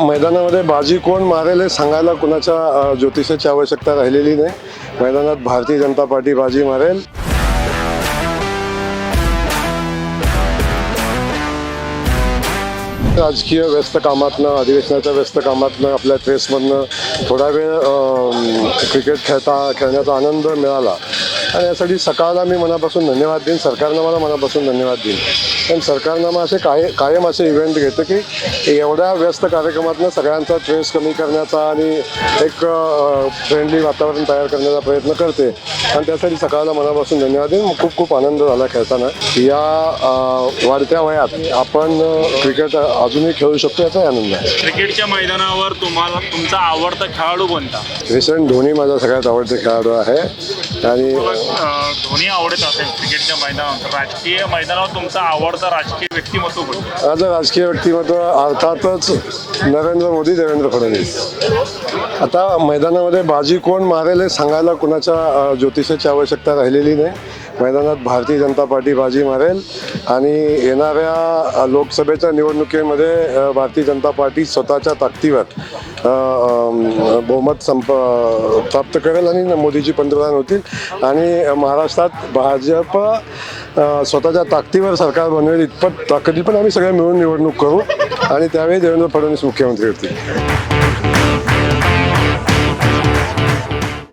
मैदानामध्ये बाजी कोण मारेल हे सांगायला कुणाच्या ज्योतिषाची आवश्यकता राहिलेली नाही. मैदानात भारतीय जनता पार्टी बाजी मारेल. राजकीय व्यस्त कामातनं अधिवेशनाच्या व्यस्त कामातनं आपल्या ट्रेसमधनं थोडा वेळ क्रिकेट खेळता खेळण्याचा आनंद मिळाला. आणि यासाठी सकाळला मी मनापासून धन्यवाद देईन सरकारनं मला मनापासून धन्यवाद देईन. पण सरकारनं मग असे काय कायम असे इव्हेंट घेतं की एवढ्या व्यस्त कार्यक्रमातनं सगळ्यांचा ट्रेस कमी करण्याचा आणि एक फ्रेंडली वातावरण तयार करण्याचा प्रयत्न करते. आणि त्यासाठी सकाळला मनापासून धन्यवाद देईन. खूप खूप आनंद झाला खेळताना. या वाढत्या वयात आपण क्रिकेट अजूनही खेळू शकतो याचा आनंद आहे. क्रिकेटच्या मैदानावर तुम्हाला तुमचा आवडता खेळाडू कोणता? क्रिशन धोनी माझा सगळ्यात आवडते खेळाडू आहे. आणि धोनी आवडत असेल क्रिकेटच्या मैदानावर. राजकीय मैदानावर तुमचा आवडता राजकीय व्यक्तिमत्व माझं राजकीय व्यक्तिमत्व अर्थातच नरेंद्र मोदी देवेंद्र फडणवीस. आता मैदानामध्ये बाजी कोण मारेल हे सांगायला कुणाच्या ज्योतिषाची आवश्यकता राहिलेली नाही. मैदानात भारतीय जनता पार्टी बाजी मारेल आणि येणाऱ्या लोकसभेच्या निवडणुकीमध्ये भारतीय जनता पार्टी स्वतःच्या ताकदीवर बहुमत संप प्राप्त करेल आणि मोदीजी पंतप्रधान होतील. आणि महाराष्ट्रात भाजप स्वतःच्या ताकदीवर सरकार बनवेल इतपत ताकदी पण आम्ही सगळे मिळून निवडणूक करू. आणि त्यावेळी देवेंद्र फडणवीस मुख्यमंत्री होतील.